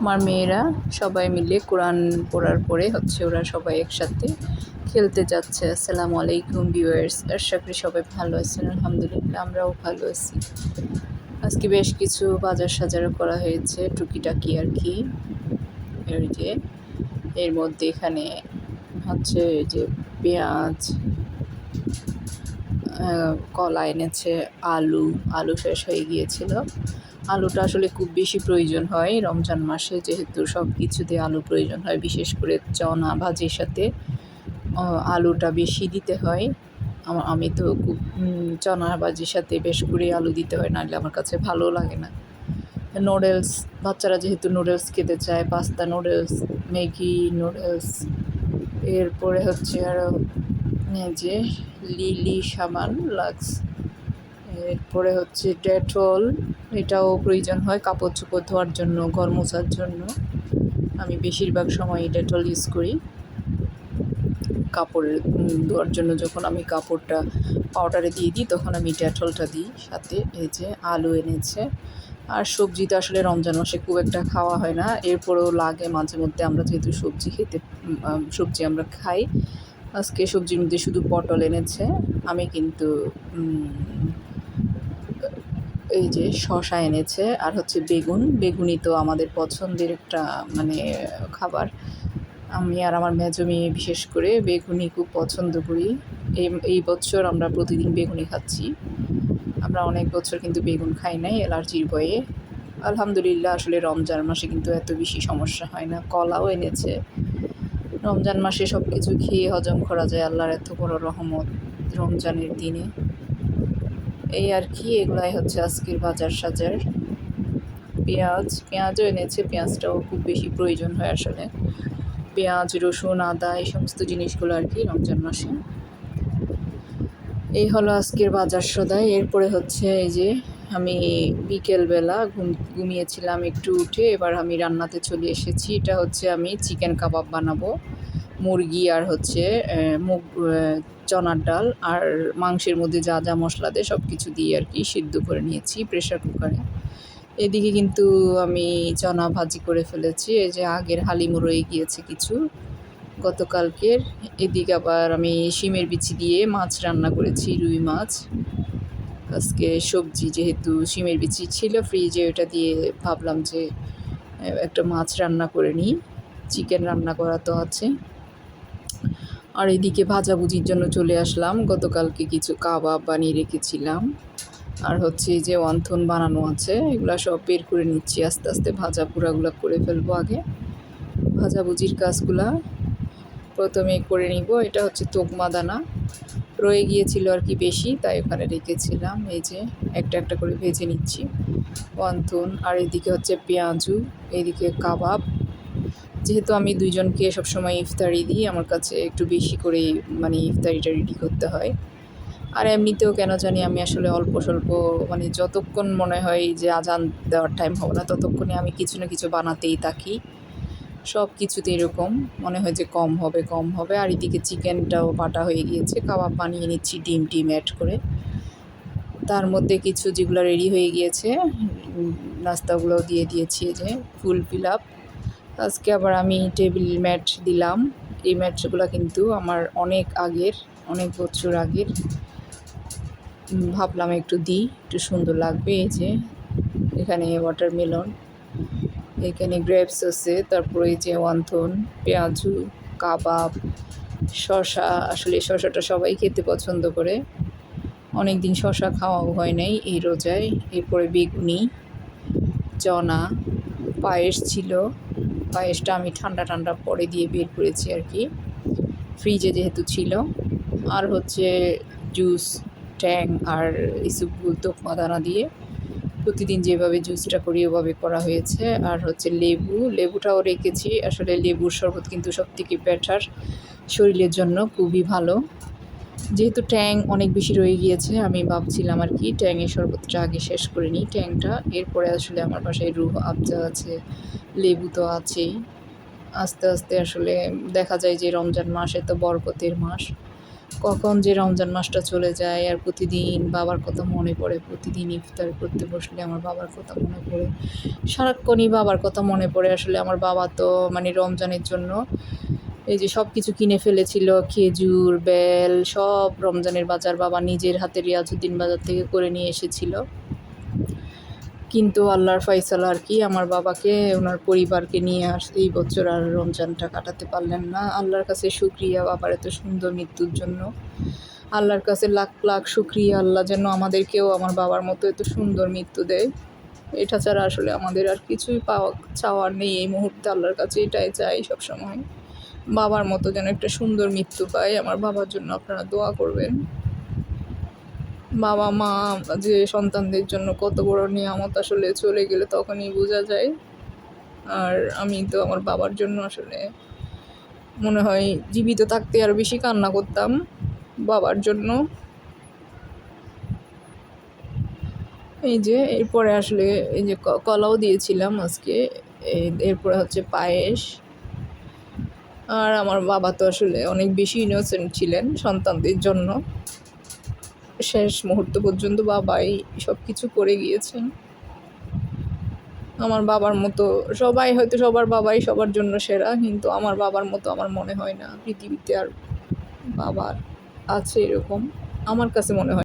আমার মেয়েরা সবাই মিলে কোরআন পড়ার পরে হচ্ছে ওরা সবাই একসাথে খেলতে যাচ্ছে। আসসালামু আলাইকুম ভিউয়ার্স, আশা করি সবাই ভালো আছেন, আলহামদুলিল্লাহ আমরাও ভালো আছি। আজকে বেশ কিছু বাজার সাজারও করা হয়েছে, টুকিটাকি আর কি। এই যে, এর মধ্যে এখানে হচ্ছে যে পেঁয়াজ কলা এনেছে, আলু আলু শেষ হয়ে গিয়েছিল। আলুটা আসলে খুব বেশি প্রয়োজন হয় রমজান মাসে, যেহেতু সব কিছুতে আলু প্রয়োজন হয়, বিশেষ করে চনা ভাজির সাথে। আলুটা বেশি দিতে হয়। আমা- তো খুব চনা ভাজির সাথে বেশ করে আলু দিতে হয়, নাহলে আমার কাছে ভালো লাগে না। নুডলস, বাচ্চারা যেহেতু নুডলস খেতে চায়, পাস্তা নুডলস, ম্যাগি নুডলস, এরপরে হচ্ছে আরও যে লিলি সাবান লাক্স। এরপরে হচ্ছে ডেটল এটাও প্রয়োজন হয় কাপড় চোপড় ধোয়ার জন্য ঘর মোছার জন্য। আমি বেশিরভাগ সময় ডেটল ইউজ করি। কাপড়ের উম, ধোয়ার জন্য যখন আমি কাপড়টা পাউডারে দিয়ে দিই তখন আমি ডেটলটা দিই সাথে এই যে আলু এনেছে। আর সবজি তো আসলে রমজান মাসে খুব একটা খাওয়া হয় না। এরপরেও লাগে মাঝে মধ্যে আমরা যেহেতু সবজি খেতে সবজি আমরা খাই। আজকে সবজির মধ্যে শুধু পটল এনেছে। আমি কিন্তু এই যে শশা এনেছে আর হচ্ছে বেগুন। বেগুনি তো আমাদের পছন্দের একটা মানে খাবার। আমি আর আমার মেজো মেয়ে বিশেষ করে বেগুনি খুব পছন্দ করি। এই এই বছর আমরা প্রতিদিন বেগুনি খাচ্ছি। আমরা অনেক বছর কিন্তু বেগুন খাই নাই অ্যালার্জির ভয়ে। আলহামদুলিল্লাহ, আসলে রমজান মাসে কিন্তু এত বেশি সমস্যা হয় না। কলাও এনেছে। রমজান মাসে সব কিছু খেয়ে হজম করা যায় আল্লাহর এত বড় রহমত রমজানের দিনে। এই আর কি, এগুলাই হচ্ছে আজকের বাজার সাজার। পেঁয়াজ, পেঁয়াজও এনেছে, পেঁয়াজটাও খুব বেশি প্রয়োজন হয় আসলে। পেঁয়াজ, রসুন, আদা, এই সমস্ত জিনিসগুলো আর কি রমজান মাসে। এই হলো আজকের বাজার সদাই এরপরে হচ্ছে এই যে আমি বিকেলবেলা ঘুম, ঘুমিয়েছিলাম একটু উঠে, এবার আমি রান্নাতে চলে এসেছি। এটা হচ্ছে আমি চিকেন কাবাব বানাবো। মুরগি আর হচ্ছে মুগ চনার ডাল আর মাংসের মধ্যে যা যা মশলা দেয় সব কিছু দিয়ে আর কি সিদ্ধ করে নিয়েছি প্রেশার কুকারে এদিকে কিন্তু আমি চনা ভাজি করে ফেলেছি, এই যে আগের হালিমও রয়ে গিয়েছে কিছু গতকালকের। এদিকে আবার আমি শিমের বিচি দিয়ে মাছ রান্না করেছি, রুই মাছ। আজকে সবজি যেহেতু শিমের বিচি ছিল ফ্রিজে ওটা দিয়ে ভাবলাম যে একটা মাছ রান্না করে নিই। চিকেন রান্না করা তো আছে। আর এদিকে ভাজাভুজির জন্য চলে আসলাম। গতকালকে কিছু কাবাব বানিয়ে রেখেছিলাম। আর হচ্ছে যে ওয়ান্থন বানানো আছে, এগুলো সব বের করে নিচ্ছি। আস্তে আস্তে ভাজা পুরাগুলো করে ফেলব আগে। ভাজাভুজির কাজগুলা প্রথমে করে নিব। এটা হচ্ছে তোকমা দানা। রয়ে গিয়েছিল আর কি বেশি, তাই ওখানে রেখেছিলাম। এই যে একটা একটা করে ভেজে নিচ্ছি। ওয়ান্থন আর এদিকে হচ্ছে পেঁয়াজু, এদিকে কাবাব। যেহেতু আমি দুইজনকে সবসময় ইফতারি দিই আমার কাছে একটু বেশি করে মানে ইফতারিটা রেডি করতে হয়। আর এমনিতেও কেন জানি আমি আসলে অল্প স্বল্প মানে যতক্ষণ মনে হয় যে আজান দেওয়ার টাইম হবে না ততক্ষণে আমি কিছু না কিছু বানাতেই থাকি। সব কিছুতে এরকম মনে হয় যে কম হবে কম হবে। আর এদিকে চিকেনটাও বাটা হয়ে গিয়েছে কাবাব বানিয়ে নিচ্ছি ডিম টিম অ্যাড করে। তার মধ্যে কিছু যেগুলো রেডি হয়ে গিয়েছে উম, নাস্তাগুলোও দিয়ে দিয়েছি যে ফুল ফিল আপ আজকে আবার আমি টেবিল ম্যাট দিলাম। এই ম্যাটগুলো কিন্তু আমার অনেক আগের, অনেক বছর আগের। ভাবলাম একটু দিই, একটু সুন্দর লাগবে এই যে। এখানে ওয়াটারমেলন এখানে গ্রেপস আছে, তারপরে এই যে ওয়ান্থন পেঁয়াজু, কাবাব শশা আসলে শশাটা সবাই খেতে পছন্দ করে। অনেক দিন শশা খাওয়াও হয় নাই এই রোজায়। এরপরে বেগুনি, চনা, পায়েস ছিল। পায়েসটা আমি ঠান্ডা ঠান্ডা পরে দিয়ে বের করেছি আর কি। ফ্রিজে যেহেতু ছিল। আর হচ্ছে জুস ট্যাং আর ইসুপগুল তোকমা দানা দিয়ে প্রতিদিন যেভাবে জুসটা করি, ওভাবে করা হয়েছে। আর হচ্ছে লেবু, লেবুটাও রেখেছি। আসলে লেবুর শরবত কিন্তু সব থেকে বেটার শরীরের জন্য খুবই ভালো। যেহেতু ট্যাং অনেক বেশি রয়ে গিয়েছে, আমি ভাবছিলাম আর কি ট্যাংয়ের শরবতটা আগে শেষ করে নিই। ট্যাংটা এরপরে আসলে আমার বাসায় রুহ আবজা আছে, লেবু তো আছেই। আস্তে আস্তে আসলে দেখা যায় যে রমজান মাস এত বরকতের মাস। কখন যে রমজান মাসটা চলে যায় আর প্রতিদিন বাবার কথা মনে পড়ে, প্রতিদিন ইফতার করতে বসলে আমার বাবার কথা মনে পড়ে। সারাক্ষণই বাবার কথা মনে পড়ে, আসলে আমার বাবা তো মানে রমজানের জন্য এই যে সব কিছু কিনে ফেলেছিল, খেজুর, বেল, সব রমজানের বাজার বাবা নিজের হাতে রিয়াজুদ্দিন বাজার থেকে করে নিয়ে এসেছিল। কিন্তু আল্লাহর ফয়সালা আর কি, আমার বাবাকে, ওনার পরিবারকে নিয়ে আস, এই বছর আর রমজানটা কাটাতে পারলেন না। আল্লাহর কাছে শুক্রিয়া, বাবার এত সুন্দর মৃত্যুর জন্য। আল্লাহর কাছে লাখ লাখ শুক্রিয়া, আল্লাহ যেন আমাদেরকেও, আমার বাবার মতো এত সুন্দর মৃত্যু দেয়। এটা ছাড়া আসলে আমাদের আর কিছুই পাওয়া, চাওয়ার নেই। এই মুহূর্তে আল্লাহর কাছে এটাই চাই সবসময়। বাবার মতো যেন একটা সুন্দর মৃত্যু পাই আমার বাবার জন্য আপনারা দোয়া করবেন। বাবা, মা, যে সন্তানদের জন্য কত বড় নিয়ামত আসলে চলে গেলে তখনই বোঝা যায়। আর আমি তো আমার বাবার জন্য আসলে মনে হয় জীবিত থাকতে আরও বেশি কান্না করতাম বাবার জন্য। এই যে, এরপরে আসলে এই যে কলাও দিয়েছিলাম আজকে। এরপরে হচ্ছে পায়েস। আর আমার বাবা তো আসলে অনেক বেশি ইনোসেন্ট ছিলেন সন্তানদের জন্য। শেষ মুহূর্ত পর্যন্ত বাবাই সব কিছু করে গিয়েছেন। আমার বাবার মতো সবাই হয়তো সবার বাবাই সবার জন্য সেরা, কিন্তু আমার বাবার মতো আমার মনে হয় না পৃথিবীতে আর বাবার আছে এরকম। আমার কাছে মনে হয়